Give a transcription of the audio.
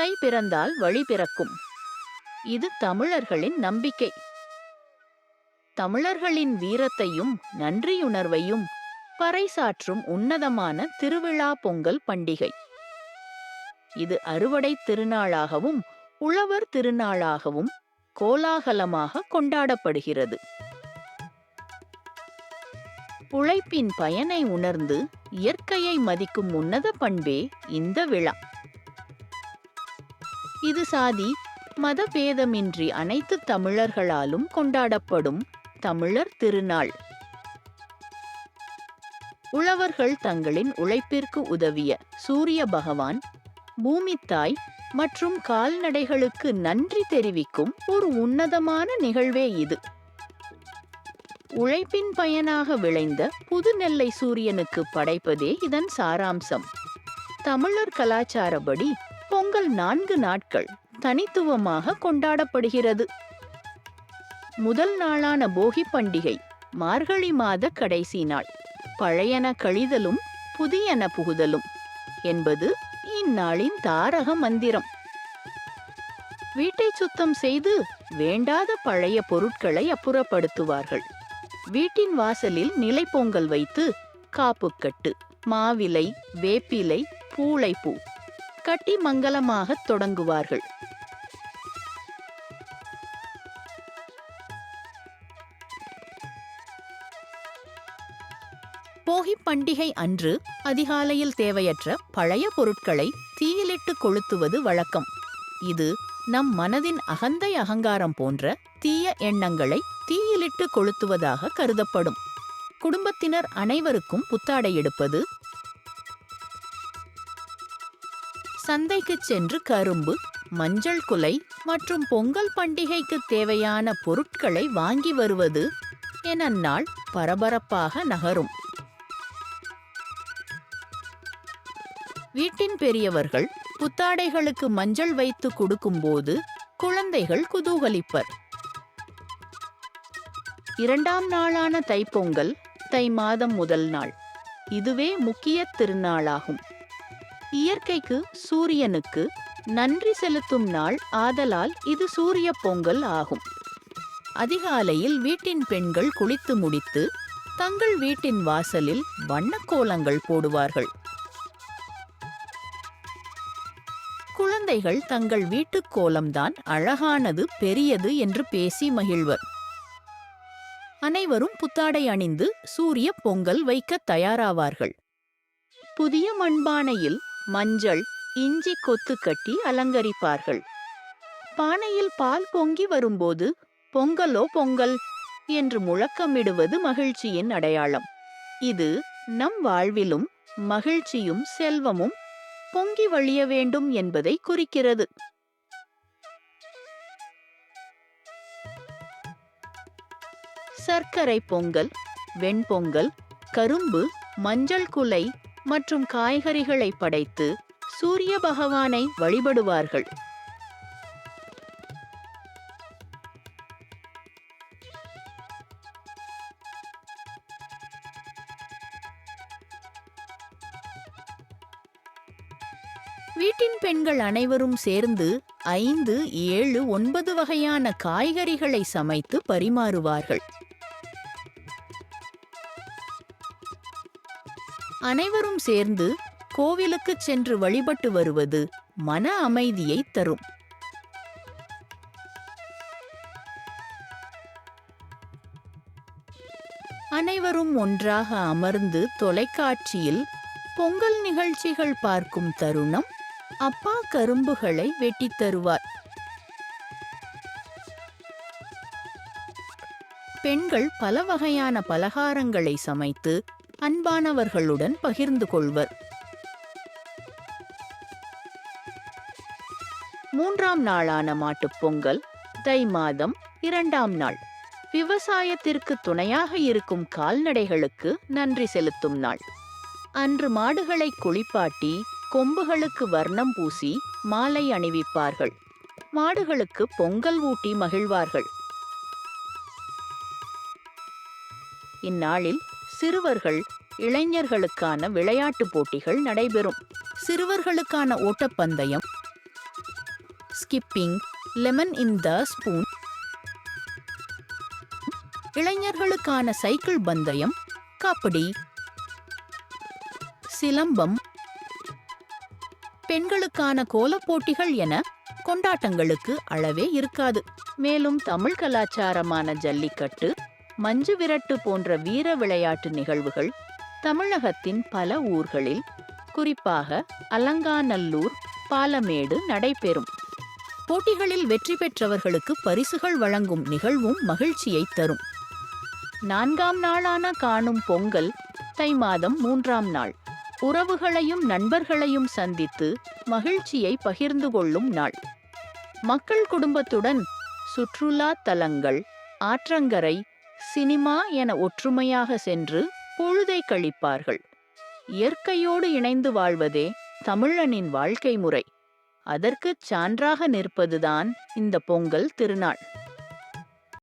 தை பிறந்தால் வழி பிறக்கும். இது தமிழர்களின் நம்பிக்கை. தமிழர்களின் வீரத்தையும் நன்றியுணர்வையும் பறைசாற்றும் உன்னதமான திருவிழா பொங்கல் பண்டிகை. இது அறுவடை திருநாளாகவும் உழவர் திருநாளாகவும் கோலாகலமாக கொண்டாடப்படுகிறது. உழைப்பின் பயனை உணர்ந்து இயற்கையை மதிக்கும் உன்னத பண்பே இந்த விழா. இது சாதி மதபேதமின்றி அனைத்து தமிழர்களாலும் கொண்டாடப்படும் தமிழர் திருநாள். உழவர்கள் தங்களின் உழைப்பிற்கு உதவிய சூரிய பகவான் பூமித்தாய் மற்றும் கால்நடைகளுக்கு நன்றி தெரிவிக்கும் ஒரு உன்னதமான நிகழ்வே இது. உழைப்பின் பயனாக விளைந்த புது நெல்லை சூரியனுக்கு படைப்பதே இதன் சாராம்சம். தமிழர் கலாச்சாரப்படி பொங்கல் நான்கு நாட்கள் தனித்துவமாக கொண்டாடப்படுகிறது. முதல் நாளான போகி பண்டிகை மார்கழி மாத கடைசி நாள். பழையன கழிதலும் புதியன புகுதலும் என்பது இந்நாளின் தாரக மந்திரம். வீட்டை சுத்தம் செய்து வேண்டாத பழைய பொருட்களை அப்புறப்படுத்துவார்கள். வீட்டின் வாசலில் நிலைப்பொங்கல் வைத்து காப்புக்கட்டு மாவிலை வேப்பிலை பூளைப்பூ கட்டி தொடங்குவார்கள். போகி பண்டிகை அன்று அதிகாலையில் தேவையற்ற பழைய பொருட்களை தீயிலிட்டு கொளுத்துவது வழக்கம். இது நம் மனதின் அகந்தை அகங்காரம் போன்ற தீய எண்ணங்களை தீயிலிட்டு கொளுத்துவதாக கருதப்படும். குடும்பத்தினர் அனைவருக்கும் புத்தாடை எடுப்பது சந்தைக்கு சென்று கரும்பு மஞ்சள் குலை மற்றும் பொங்கல் பண்டிகைக்கு தேவையான பொருட்களை வாங்கி வருவது என நாள் பரபரப்பாக நகரும். வீட்டின் பெரியவர்கள் புத்தாடைகளுக்கு மஞ்சள் வைத்து கொடுக்கும்போது குழந்தைகள் குதூகலிப்பர். இரண்டாம் நாளான தைப்பொங்கல் தை மாதம் முதல் நாள். இதுவே முக்கிய திருநாளாகும். இயற்கைக்கு சூரியனுக்கு நன்றி செலுத்தும் நாள் ஆதலால் இது சூரிய பொங்கல் ஆகும். அதிகாலையில் வீட்டின் பெண்கள் குளித்து முடித்து தங்கள் வீட்டின் வாசலில் வண்ணக்கோலங்கள் போடுவார்கள். குழந்தைகள் தங்கள் வீட்டுக் கோலம்தான் அழகானது பெரியது என்று பேசி மகிழ்வர். அனைவரும் புத்தாடை அணிந்து சூரிய பொங்கல் வைக்க தயாராவார்கள். புதிய மண்பானையில் மஞ்சள் இஞ்சி கொத்து கட்டி அலங்கரிப்பார்கள். பானையில் பால் பொங்கி வரும்போது பொங்கலோ பொங்கல் என்று முழக்கமிடுவது மகிழ்ச்சியின் அடையாளம். இது நம் வாழ்விலும் மகிழ்ச்சியும் செல்வமும் பொங்கி வழிய வேண்டும் என்பதை குறிக்கிறது. சர்க்கரை பொங்கல் வெண்பொங்கல் கரும்பு மஞ்சள் குலை மற்றும் காய்கறிகளை படைத்து சூரிய பகவானை வழிபடுவார்கள். வீட்டின் பெண்கள் அனைவரும் சேர்ந்து ஐந்து ஏழு ஒன்பது வகையான காய்கறிகளை சமைத்து பரிமாறுவார்கள். அனைவரும் சேர்ந்து கோவிலுக்கு சென்று வழிபட்டு வருவது மன அமைதியை தரும். அனைவரும் ஒன்றாக அமர்ந்து தொலைக்காட்சியில் பொங்கல் நிகழ்ச்சிகள் பார்க்கும் தருணம் அப்பா கரும்புகளை வெட்டித் தருவார். பெண்கள் பல வகையான பலகாரங்களை சமைத்து அன்பானவர்களுடன் பகிர்ந்து கொள்வர். மூன்றாம் நாளான மாட்டுப் பொங்கல் தை மாதம் இரண்டாம் நாள். விவசாயத்திற்கு துணையாக இருக்கும் கால்நடைகளுக்கு நன்றி செலுத்தும் நாள். அன்று மாடுகளை குளிப்பாட்டி கொம்புகளுக்கு வர்ணம் பூசி மாலை அணிவிப்பார்கள். மாடுகளுக்கு பொங்கல் ஊட்டி மகிழ்வார்கள். இந்நாளில் சிறுவர்கள் இளைஞர்களுக்கான விளையாட்டுப் போட்டிகள் நடைபெறும். சிறுவர்களுக்கான ஓட்டப்பந்தயம். Skipping. Lemon in the spoon. இளைஞர்களுக்கான சைக்கிள் பந்தயம். கபடி சிலம்பம். பெண்களுக்கான கோலப் போட்டிகள் என கொண்டாட்டங்களுக்கு அளவே இருக்காது. மேலும் தமிழ் கலாச்சாரமான ஜல்லிக்கட்டு மஞ்சு விரட்டு போன்ற வீர விளையாட்டு நிகழ்வுகள் தமிழகத்தின் பல ஊர்களில் குறிப்பாக அலங்காநல்லூர் பாலமேடு நடைபெறும். போட்டிகளில் வெற்றி பெற்றவர்களுக்கு பரிசுகள் வழங்கும் நிகழ்வும் மகிழ்ச்சியை தரும். நான்காம் நாளான காணும் பொங்கல் தை மாதம் மூன்றாம் நாள். உறவுகளையும் நண்பர்களையும் சந்தித்து மகிழ்ச்சியை பகிர்ந்து கொள்ளும் நாள். மக்கள் குடும்பத்துடன் சுற்றுலா தலங்கள் ஆற்றங்கரை சினிமா என ஒற்றுமையாக சென்று பொழுதை கழிப்பார்கள். இயற்கையோடு இணைந்து வாழ்வதே தமிழனின் வாழ்க்கை முறை. அதற்குச் சான்றாக நிற்பதுதான் இந்த பொங்கல் திருநாள்.